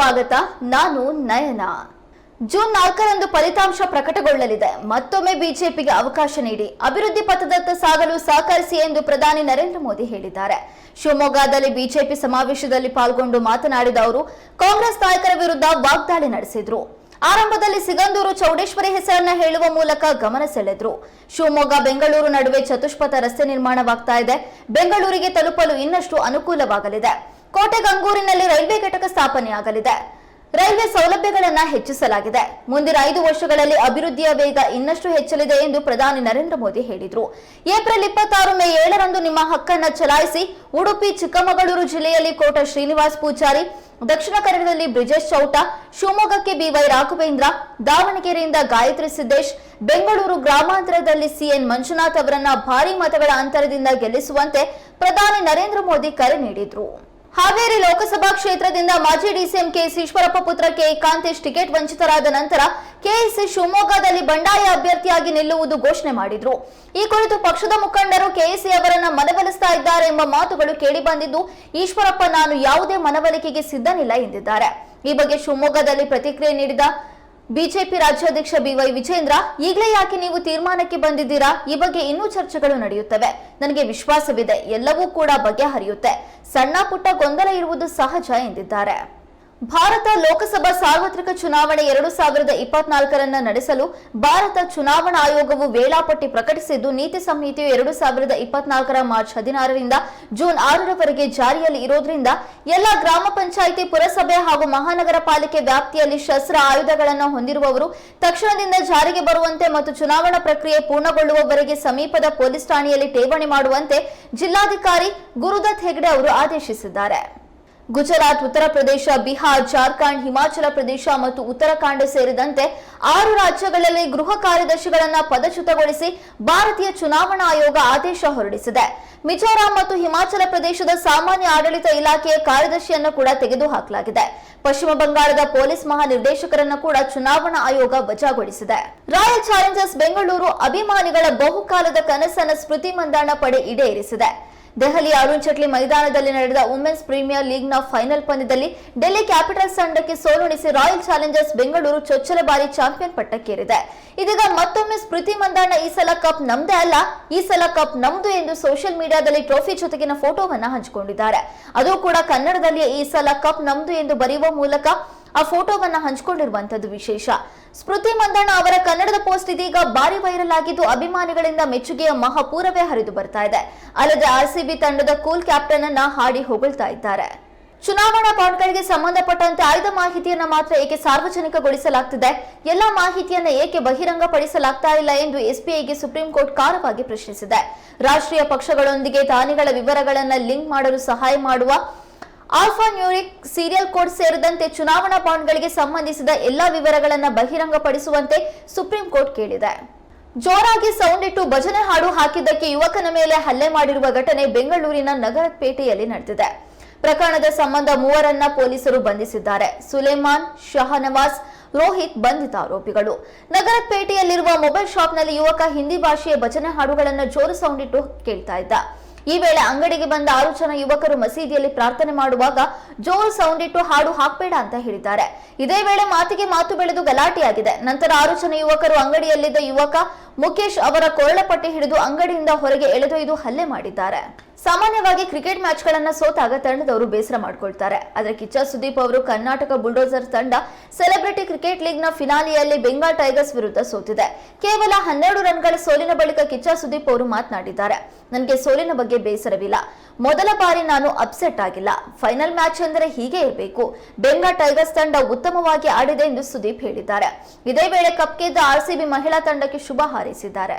ಸ್ವಾಗತ, ನಾನು ನಯನ. ಜೂನ್ ನಾಲ್ಕರಂದು ಫಲಿತಾಂಶ ಪ್ರಕಟಗೊಳ್ಳಲಿದೆ. ಮತ್ತೊಮ್ಮೆ ಬಿಜೆಪಿಗೆ ಅವಕಾಶ ನೀಡಿ. ಅಭಿವೃದ್ಧಿ ಪಥದತ್ತ ಸಾಗಲು ಸಹಕರಿಸಿ ಎಂದು ಪ್ರಧಾನಿ ನರೇಂದ್ರ ಮೋದಿ ಹೇಳಿದ್ದಾರೆ. ಶಿವಮೊಗ್ಗದಲ್ಲಿ ಬಿಜೆಪಿ ಸಮಾವೇಶದಲ್ಲಿ ಪಾಲ್ಗೊಂಡು ಮಾತನಾಡಿದ ಅವರು, ಕಾಂಗ್ರೆಸ್ ನಾಯಕರ ವಿರುದ್ಧ ವಾಗ್ದಾಳಿ ನಡೆಸಿದ್ರು. ಆರಂಭದಲ್ಲಿ ಸಿಗಂದೂರು ಚೌಡೇಶ್ವರಿ ಹೆಸರನ್ನ ಹೇಳುವ ಮೂಲಕ ಗಮನ ಸೆಳೆದ್ರು. ಶಿವಮೊಗ್ಗ, ಬೆಂಗಳೂರು ನಡುವೆ ಚತುಷ್ಪಥ ರಸ್ತೆ ನಿರ್ಮಾಣವಾಗ್ತಾ ಇದೆ. ಬೆಂಗಳೂರಿಗೆ ತಲುಪಲು ಇನ್ನಷ್ಟು ಅನುಕೂಲವಾಗಲಿದೆ. ಕೋಟೆ ಗಂಗೂರಿನಲ್ಲಿ ರೈಲ್ವೆ ಘಟಕ ಸ್ಥಾಪನೆಯಾಗಲಿದೆ. ರೈಲ್ವೆ ಸೌಲಭ್ಯಗಳನ್ನು ಹೆಚ್ಚಿಸಲಾಗಿದೆ. ಮುಂದಿನ ಐದು ವರ್ಷಗಳಲ್ಲಿ ಅಭಿವೃದ್ಧಿಯ ವೇಗ ಇನ್ನಷ್ಟು ಹೆಚ್ಚಲಿದೆ ಎಂದು ಪ್ರಧಾನಿ ನರೇಂದ್ರ ಮೋದಿ ಹೇಳಿದರು. ಏಪ್ರಿಲ್ ಇಪ್ಪತ್ತಾರು ಮೇ ಏಳರಂದು ನಿಮ್ಮ ಹಕ್ಕನ್ನು ಚಲಾಯಿಸಿ ಉಡುಪಿ, ಚಿಕ್ಕಮಗಳೂರು ಜಿಲ್ಲೆಯಲ್ಲಿ ಕೋಟ ಶ್ರೀನಿವಾಸ್ ಪೂಜಾರಿ, ದಕ್ಷಿಣ ಕನ್ನಡದಲ್ಲಿ ಬ್ರಿಜೇಶ್ ಚೌಟ, ಶಿವಮೊಗ್ಗಕ್ಕೆ ಬಿವೈ ರಾಘವೇಂದ್ರ, ದಾವಣಗೆರೆಯಿಂದ ಗಾಯತ್ರಿ ಸಿದ್ದೇಶ್, ಬೆಂಗಳೂರು ಗ್ರಾಮಾಂತರದಲ್ಲಿ ಸಿಎನ್ ಮಂಜುನಾಥ್ ಅವರನ್ನ ಭಾರಿ ಮತಗಳ ಅಂತರದಿಂದ ಗೆಲ್ಲಿಸುವಂತೆ ಪ್ರಧಾನಿ ನರೇಂದ್ರ ಮೋದಿ ಕರೆ ನೀಡಿದ್ರು. ಹಾವೇರಿ ಲೋಕಸಭಾ ಕ್ಷೇತ್ರದಿಂದ ಮಾಜಿ ಡಿಸಿಎಂ ಕೆಎಸ್ ಈಶ್ವರಪ್ಪ ಪುತ್ರ ಕೆ ಕಾಂತೇಶ್ ಟಿಕೆಟ್ ವಂಚಿತರಾದ ನಂತರ ಕೆಎಸ್ ಶಿವಮೊಗ್ಗದಲ್ಲಿ ಬಂಡಾಯ ಅಭ್ಯರ್ಥಿಯಾಗಿ ನಿಲ್ಲುವುದು ಘೋಷಣೆ ಮಾಡಿದ್ರು. ಈ ಕುರಿತು ಪಕ್ಷದ ಮುಖಂಡರು ಕೆಎಸ್ಸಿ ಅವರನ್ನ ಮನವೊಲಿಸ್ತಾ ಇದ್ದಾರೆ ಎಂಬ ಮಾತುಗಳು ಕೇಳಿಬಂದಿದ್ದು ಈಶ್ವರಪ್ಪ ನಾನು ಯಾವುದೇ ಮನವೊಲಿಕೆಗೆ ಸಿದ್ಧನಿಲ್ಲ ಎಂದಿದ್ದಾರೆ. ಈ ಬಗ್ಗೆ ಶಿವಮೊಗ್ಗದಲ್ಲಿ ಪ್ರತಿಕ್ರಿಯೆ ನೀಡಿದ ಬಿಜೆಪಿ ರಾಜ್ಯಾಧ್ಯಕ್ಷ ಬಿವೈ ವಿಜೇಂದ್ರ, ಈಗಲೇ ಯಾಕೆ ನೀವು ತೀರ್ಮಾನಕ್ಕೆ ಬಂದಿದ್ದೀರಾ? ಈ ಬಗ್ಗೆ ಇನ್ನೂ ಚರ್ಚೆಗಳು ನಡೆಯುತ್ತವೆ. ನನಗೆ ವಿಶ್ವಾಸವಿದೆ, ಎಲ್ಲವೂ ಕೂಡ ಬಗೆಹರಿಯುತ್ತೆ. ಸಣ್ಣ ಪುಟ್ಟ ಗೊಂದಲ ಇರುವುದು ಸಹಜ ಎಂದಿದ್ದಾರೆ. ಭಾರತ ಲೋಕಸಭಾ ಸಾರ್ವತ್ರಿಕ ಚುನಾವಣೆ ಎರಡು ಸಾವಿರದ ಇಪ್ಪತ್ನಾಲ್ಕರನ್ನ ನಡೆಸಲು ಭಾರತ ಚುನಾವಣಾ ಆಯೋಗವು ವೇಳಾಪಟ್ಟಿ ಪ್ರಕಟಿಸಿದ್ದು, ನೀತಿ ಸಂಹಿತೆಯು ಎರಡು ಸಾವಿರದ ಇಪ್ಪತ್ನಾಲ್ಕರ ಮಾರ್ಚ್ ಹದಿನಾರರಿಂದ ಜೂನ್ ಆರರವರೆಗೆ ಜಾರಿಯಲ್ಲಿ ಇರೋದ್ರಿಂದ ಎಲ್ಲ ಗ್ರಾಮ ಪಂಚಾಯಿತಿ, ಪುರಸಭೆ ಹಾಗೂ ಮಹಾನಗರ ಪಾಲಿಕೆ ವ್ಯಾಪ್ತಿಯಲ್ಲಿ ಶಸ್ತ್ರ ಆಯುಧಗಳನ್ನು ಹೊಂದಿರುವವರು ತಕ್ಷಣದಿಂದ ಜಾರಿಗೆ ಬರುವಂತೆ ಮತ್ತು ಚುನಾವಣಾ ಪ್ರಕ್ರಿಯೆ ಪೂರ್ಣಗೊಳ್ಳುವವರೆಗೆ ಸಮೀಪದ ಪೊಲೀಸ್ ಠಾಣೆಯಲ್ಲಿ ಠೇವಣಿ ಮಾಡುವಂತೆ ಜಿಲ್ಲಾಧಿಕಾರಿ ಗುರುದತ್ ಹೆಗ್ಡೆ ಅವರು ಆದೇಶಿಸಿದ್ದಾರೆ. ಗುಜರಾತ್, ಉತ್ತರ ಪ್ರದೇಶ, ಬಿಹಾರ್, ಜಾರ್ಖಂಡ್, ಹಿಮಾಚಲ ಪ್ರದೇಶ ಮತ್ತು ಉತ್ತರಾಖಂಡ ಸೇರಿದಂತೆ ಆರು ರಾಜ್ಯಗಳಲ್ಲಿ ಗೃಹ ಕಾರ್ಯದರ್ಶಿಗಳನ್ನ ಪದಚ್ಯುತಗೊಳಿಸಿ ಭಾರತೀಯ ಚುನಾವಣಾ ಆಯೋಗ ಆದೇಶ ಹೊರಡಿಸಿದೆ. ಮಿಜೋರಾಂ ಮತ್ತು ಹಿಮಾಚಲ ಪ್ರದೇಶದ ಸಾಮಾನ್ಯ ಆಡಳಿತ ಇಲಾಖೆಯ ಕಾರ್ಯದರ್ಶಿಯನ್ನು ಕೂಡ ತೆಗೆದುಹಾಕಲಾಗಿದೆ. ಪಶ್ಚಿಮ ಬಂಗಾಳದ ಪೊಲೀಸ್ ಮಹಾನಿರ್ದೇಶಕರನ್ನು ಕೂಡ ಚುನಾವಣಾ ಆಯೋಗ ವಜಾಗೊಳಿಸಿದೆ. ರಾಯಲ್ ಚಾಲೆಂಜರ್ಸ್ ಬೆಂಗಳೂರು ಅಭಿಮಾನಿಗಳ ಬಹುಕಾಲದ ಕನಸನ್ನು ಸ್ಮೃತಿ ಮಂದಾಣ ಪಡೆ ಈಡೇರಿಸಿದೆ. ದೆಹಲಿಯ ಅರುಣ್ ಜೇಟ್ಲಿ ಮೈದಾನದಲ್ಲಿ ನಡೆದ ವುಮೆನ್ಸ್ ಪ್ರೀಮಿಯರ್ ಲೀಗ್ನ ಫೈನಲ್ ಪಂದ್ಯದಲ್ಲಿ ಡೆಲ್ಲಿ ಕ್ಯಾಪಿಟಲ್ಸ್ ತಂಡಕ್ಕೆ ಸೋಲುಣಿಸಿ ರಾಯಲ್ ಚಾಲೆಂಜರ್ಸ್ ಬೆಂಗಳೂರು ಚೊಚ್ಚಲ ಬಾರಿ ಚಾಂಪಿಯನ್ ಪಟ್ಟಕ್ಕೇರಿದೆ. ಇದೀಗ ಮತ್ತೊಮ್ಮೆ ಸ್ಮೃತಿ ಮಂದಾಣ ಈ ಸಲ ಕಪ್ ನಮ್ದೇ ಅಲ್ಲ, ಈ ಸಲ ಕಪ್ ನಮ್ದು ಎಂದು ಸೋಷಿಯಲ್ ಮೀಡಿಯಾದಲ್ಲಿ ಟ್ರೋಫಿ ಜೊತೆಗಿನ ಫೋಟೋವನ್ನ ಹಂಚಿಕೊಂಡಿದ್ದಾರೆ. ಅದು ಕೂಡ ಕನ್ನಡದಲ್ಲಿ ಈ ಸಲ ಕಪ್ ನಮ್ದು ಎಂದು ಬರೆಯುವ ಮೂಲಕ ಆ ಫೋಟೋವನ್ನ ಹಂಚಿಕೊಂಡಿರುವಂತದ್ದು ವಿಶೇಷ. ಸ್ಮೃತಿ ಮಂದಣ್ಣ ಅವರ ಕನ್ನಡದ ಪೋಸ್ಟ್ ಇದೀಗ ಭಾರಿ ವೈರಲ್ ಆಗಿದ್ದು ಅಭಿಮಾನಿಗಳಿಂದ ಮೆಚ್ಚುಗೆಯ ಮಹಾಪೂರವೇ ಹರಿದು ಬರ್ತಾ ಇದೆ. ಅಲ್ಲದೆ ಆರ್ಸಿಬಿ ತಂಡದ ಕೂಲ್ ಕ್ಯಾಪ್ಟನ್ ಅನ್ನ ಹಾಡಿ ಹೊಗಳ್ತಾ ಇದ್ದಾರೆ. ಚುನಾವಣಾ ಬಾಂಡ್ಗಳಿಗೆ ಸಂಬಂಧಪಟ್ಟಂತೆ ಆಯ್ದ ಮಾಹಿತಿಯನ್ನ ಮಾತ್ರ ಏಕೆ ಸಾರ್ವಜನಿಕಗೊಳಿಸಲಾಗ್ತಿದೆ? ಎಲ್ಲ ಮಾಹಿತಿಯನ್ನ ಏಕೆ ಬಹಿರಂಗಪಡಿಸಲಾಗ್ತಾ ಇಲ್ಲ ಎಂದು ಎಸ್ಬಿಐಗೆ ಸುಪ್ರೀಂ ಕೋರ್ಟ್ ಖಾರವಾಗಿ ಪ್ರಶ್ನಿಸಿದೆ. ರಾಷ್ಟ್ರೀಯ ಪಕ್ಷಗಳೊಂದಿಗೆ ದಾನಿಗಳ ವಿವರಗಳನ್ನ ಲಿಂಕ್ ಮಾಡಲು ಸಹಾಯ ಮಾಡುವ ಆಲ್ಫಾ ನ್ಯೂರಿಕ್ ಸೀರಿಯಲ್ ಕೋಡ್ ಸೇರಿದಂತೆ ಚುನಾವಣಾ ಬಾಂಡ್ಗಳಿಗೆ ಸಂಬಂಧಿಸಿದ ಎಲ್ಲಾ ವಿವರಗಳನ್ನು ಬಹಿರಂಗಪಡಿಸುವಂತೆ ಸುಪ್ರೀಂ ಕೋರ್ಟ್ ಕೇಳಿದೆ. ಜೋರಾಗಿ ಸೌಂಡ್ ಇಟ್ಟು ಭಜನೆ ಹಾಡು ಹಾಕಿದ್ದಕ್ಕೆ ಯುವಕನ ಮೇಲೆ ಹಲ್ಲೆ ಮಾಡಿರುವ ಘಟನೆ ಬೆಂಗಳೂರಿನ ನಗರಪೇಟೆಯಲ್ಲಿ ನಡೆದಿದೆ. ಪ್ರಕರಣದ ಸಂಬಂಧ ಮೂವರನ್ನ ಪೊಲೀಸರು ಬಂಧಿಸಿದ್ದಾರೆ. ಸುಲೇಮಾನ್ ಶಹನವಾಸ್ ರೋಹಿತ್ ಬಂಧಿತ ಆರೋಪಿಗಳು. ನಗರಪೇಟೆಯಲ್ಲಿರುವ ಮೊಬೈಲ್ ಶಾಪ್ನಲ್ಲಿ ಯುವಕ ಹಿಂದಿ ಭಾಷೆಯ ಭಜನೆ ಹಾಡುಗಳನ್ನು ಜೋರು ಸೌಂಡ್ ಇಟ್ಟು ಕೇಳ್ತಾ ಇದ್ದ. ಈ ವೇಳೆ ಅಂಗಡಿಗೆ ಬಂದ ಆರು ಜನ ಯುವಕರು ಮಸೀದಿಯಲ್ಲಿ ಪ್ರಾರ್ಥನೆ ಮಾಡುವಾಗ ಜೋರ್ ಸೌಂಡ್ ಇಟ್ಟು ಹಾಡು ಹಾಕ್ಬೇಡ ಅಂತ ಹೇಳಿದ್ದಾರೆ. ಇದೇ ವೇಳೆ ಮಾತಿಗೆ ಮಾತು ಬೆಳೆದು ಗಲಾಟೆಯಾಗಿದೆ. ನಂತರ ಆರು ಜನ ಯುವಕರು ಅಂಗಡಿಯಲ್ಲಿದ್ದ ಯುವಕ ಮುಖೇಶ್ ಅವರ ಕೊರಳಪಟ್ಟಿ ಹಿಡಿದು ಅಂಗಡಿಯಿಂದ ಹೊರಗೆ ಎಳೆದೊಯ್ದು ಹಲ್ಲೆ ಮಾಡಿದ್ದಾರೆ. ಸಾಮಾನ್ಯವಾಗಿ ಕ್ರಿಕೆಟ್ ಮ್ಯಾಚ್ಗಳನ್ನು ಸೋತಾಗ ತಂಡದವರು ಬೇಸರ ಮಾಡ್ಕೊಳ್ತಾರೆ. ಆದರೆ ಕಿಚ್ಚ ಸುದೀಪ್ ಅವರು ಕರ್ನಾಟಕ ಬುಲ್ಡೋಸರ್ ತಂಡ ಸೆಲೆಬ್ರಿಟಿ ಕ್ರಿಕೆಟ್ ಲೀಗ್ನ ಫಿನಾಲಿಯಲ್ಲಿ ಬೆಂಗಾಲ್ ಟೈಗರ್ಸ್ ವಿರುದ್ಧ ಸೋತಿದೆ. ಕೇವಲ ಹನ್ನೆರಡು ರನ್ಗಳ ಸೋಲಿನ ಬಳಿಕ ಕಿಚ್ಚ ಸುದೀಪ್ ಅವರು ಮಾತನಾಡಿದ್ದಾರೆ. ನನಗೆ ಸೋಲಿನ ಬಗ್ಗೆ ಬೇಸರವಿಲ್ಲ. ಮೊದಲ ಬಾರಿ ನಾನು ಅಪ್ಸೆಟ್ ಆಗಿಲ್ಲ. ಫೈನಲ್ ಮ್ಯಾಚ್ ಎಂದರೆ ಹೀಗೆ ಇರಬೇಕು. ಬೆಂಗಾಲ್ ಟೈಗರ್ಸ್ ತಂಡ ಉತ್ತಮವಾಗಿ ಆಡಿದೆ ಎಂದು ಸುದೀಪ್ ಹೇಳಿದ್ದಾರೆ. ಇದೇ ವೇಳೆ ಕಪ್ ಗೆದ್ದ ಆರ್ಸಿಬಿ ಮಹಿಳಾ ತಂಡಕ್ಕೆ ಶುಭ ಹಾರೈಸಿದ್ದಾರೆ.